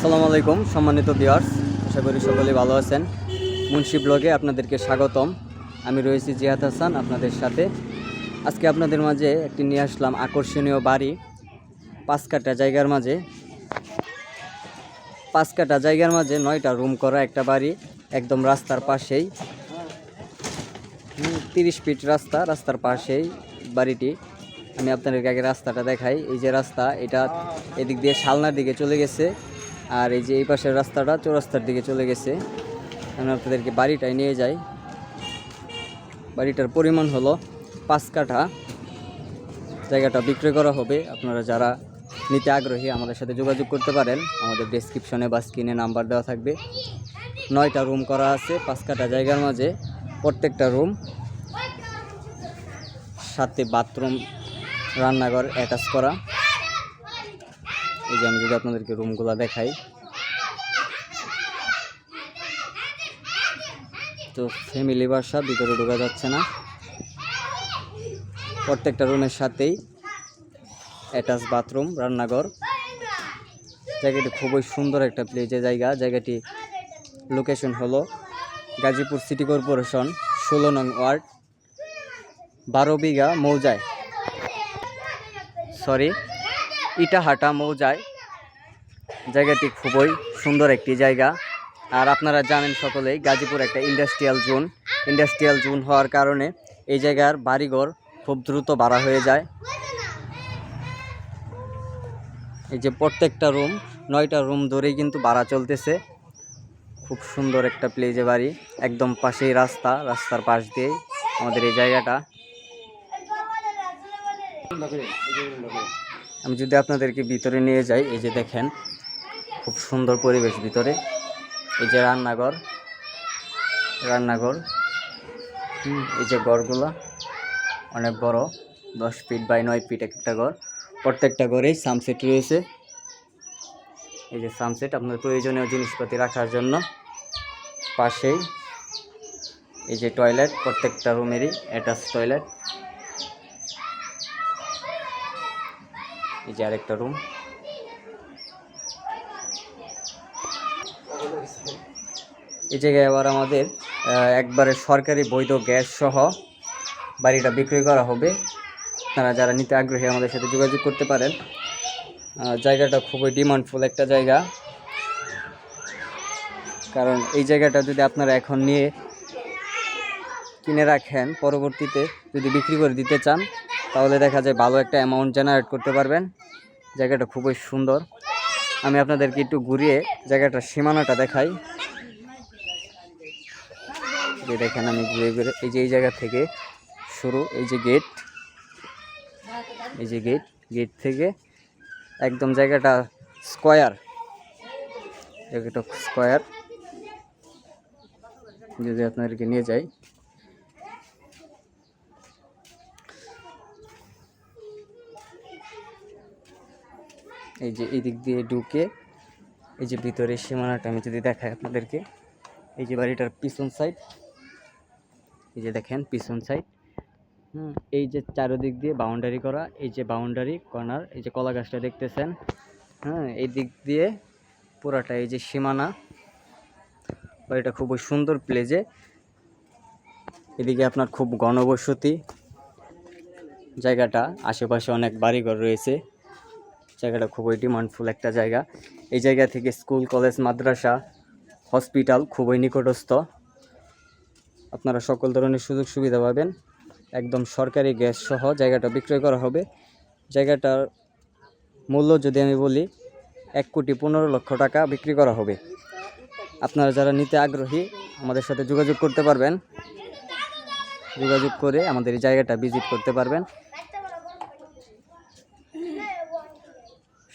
আসসালামু আলাইকুম, সম্মানিত ভিউয়ার্স আশা করি সকলেই ভালো আছেন। মুন্সি ব্লগে আপনাদেরকে স্বাগতম। আমি রয়েছি জিয়াদ হাসান, আপনাদের সাথে। আজকে আপনাদের মাঝে একটি নিয়ে আসলাম আকর্ষণীয় বাড়ি পাঁচ কাটা জায়গার মাঝে। পাঁচ কাটা জায়গার মাঝে নয়টা রুম করা একটা বাড়ি, একদম রাস্তার পাশেই। তিরিশ ফিট রাস্তা, রাস্তার পাশেই বাড়িটি। আমি আপনাদেরকে আগে রাস্তাটা দেখাই। এই যে রাস্তা, এটা এদিক দিয়ে শালনার দিকে চলে গেছে। আর এই যে এই পাশের রাস্তাটা চৌরাস্তার দিকে চলে গেছে। আমি আপনাদেরকে বাড়িটাই নিয়ে যাই। বাড়িটার পরিমাণ হলো পাঁচ কাঠা। জায়গাটা বিক্রয় করা হবে। আপনারা যারা নিতে আগ্রহী আমাদের সাথে যোগাযোগ করতে পারেন। আমাদের ডেসক্রিপশনে বা স্ক্রিনে নাম্বার দেওয়া থাকবে। নয়টা রুম করা আছে পাঁচ কাঠা জায়গার মাঝে। প্রত্যেকটা রুম সাথে বাথরুম রান্নাঘর অ্যাটাচ করা। এই যে আমি যদি আপনাদেরকে রুমগুলো দেখাই। তো ফ্যামিলি বাসা, ভিতরে ঢোকা যাচ্ছে না। প্রত্যেকটা রুমের সাথেই অ্যাটাচ বাথরুম রান্নাঘর। জায়গাটি খুবই সুন্দর একটা প্লেজে জায়গা, জায়গাটি লোকেশন হলো গাজীপুর সিটি কর্পোরেশন ষোলো নং ওয়ার্ড, বারো বিঘা মৌজায়। সরি ইটাহাটা মৌজায়। জায়গাটি খুবই সুন্দর একটি জায়গা। আর আপনারা জানেন সকলেই, গাজীপুর একটা ইন্ডাস্ট্রিয়াল জোন ইন্ডাস্ট্রিয়াল জোন হওয়ার কারণে এই জায়গার বাড়িঘর খুব দ্রুত ভাড়া হয়ে যায়। এই যে প্রত্যেকটা রুম নয়টা রুম ধরেই কিন্তু ভাড়া চলতেছে। খুব সুন্দর একটা প্লেজে বাড়ি। একদম পাশেই রাস্তা, রাস্তার পাশ দিয়েই আমাদের এই জায়গাটা। আমি যদি আপনাদেরকে ভিতরে নিয়ে যাই, এই যে দেখেন, খুব সুন্দর পরিবেশ ভিতরে। এই যে রান্নাঘর রান্নাঘর। এই যে ঘরগুলা, অনেক বড়, দশ ফিট বাই নয় ফিট একটা ঘর। প্রত্যেকটা ঘরেই সানসেট রয়েছে। এই যে সানসেট আপনার প্রয়োজনীয় জিনিসপাতি রাখার জন্য পাশেই এই যে টয়লেট প্রত্যেকটা রুমেরই অ্যাটাচ টয়লেট এই যে আরেকটা রুম এই জায়গায় আবার আমাদের একবারে সরকারি বৈধ গ্যাস সহ বাড়িটা বিক্রি করা হবে। আপনারা যারা নিতে আগ্রহী আমাদের সাথে যোগাযোগ করতে পারেন। জায়গাটা খুবই ডিমান্ডফুল একটা জায়গা। কারণ এই জায়গাটা যদি আপনারা এখন নিয়ে কিনে রাখেন, পরবর্তীতে যদি বিক্রি করে দিতে চান তাহলে দেখা যায় ভালো একটা অ্যামাউন্ট জেনারেট করতে পারবেন। জায়গাটা খুবই সুন্দর। আমি আপনাদেরকে একটু ঘুরিয়ে জায়গাটার সীমানাটা দেখাই। যে দেখেন আমি ঘুরে ঘুরে এই যে এই জায়গা থেকে শুরু, এই যে গেট এই যে গেট গেট থেকে একদম জায়গাটা স্কোয়ার জায়গাটা স্কোয়ার যদি আপনাদেরকে নিয়ে যাই। এই যে এই দিক দিয়ে ঢুকে, এই যে ভিতরের সীমানাটা আমি যদি দেখাই আপনাদেরকে, এই যে বাড়িটার পিছন সাইড এই যে দেখেন পিছন সাইড হুম, এই যে চারোদিক দিয়ে বাউন্ডারি করা, এই যে বাউন্ডারি কর্নার এই যে কলা গাছটা দেখতেছেন হ্যাঁ এই দিক দিয়ে পুরাটা এই যে সীমানা, বাড়িটা খুবই সুন্দর প্লেজে এদিকে আপনার খুব ঘনবসতি, জায়গাটা, আশেপাশে অনেক বাড়িঘর রয়েছে। জায়গাটা খুবই ডিমান্ডফুল একটা জায়গা। এই জায়গা থেকে স্কুল, কলেজ, মাদ্রাসা, হসপিটাল খুবই নিকটস্থ। আপনারা সকল ধরনের সুযোগ সুবিধা পাবেন। একদম সরকারি গ্যাস সহ জায়গাটা বিক্রয় করা হবে। জায়গাটার মূল্য যদি আমি বলি, এক কোটি পনেরো লক্ষ টাকা বিক্রি করা হবে। আপনারা যারা নিতে আগ্রহী, আমাদের সাথে যোগাযোগ করতে পারবেন। যোগাযোগ করে আমাদের এই জায়গাটা ভিজিট করতে পারবেন।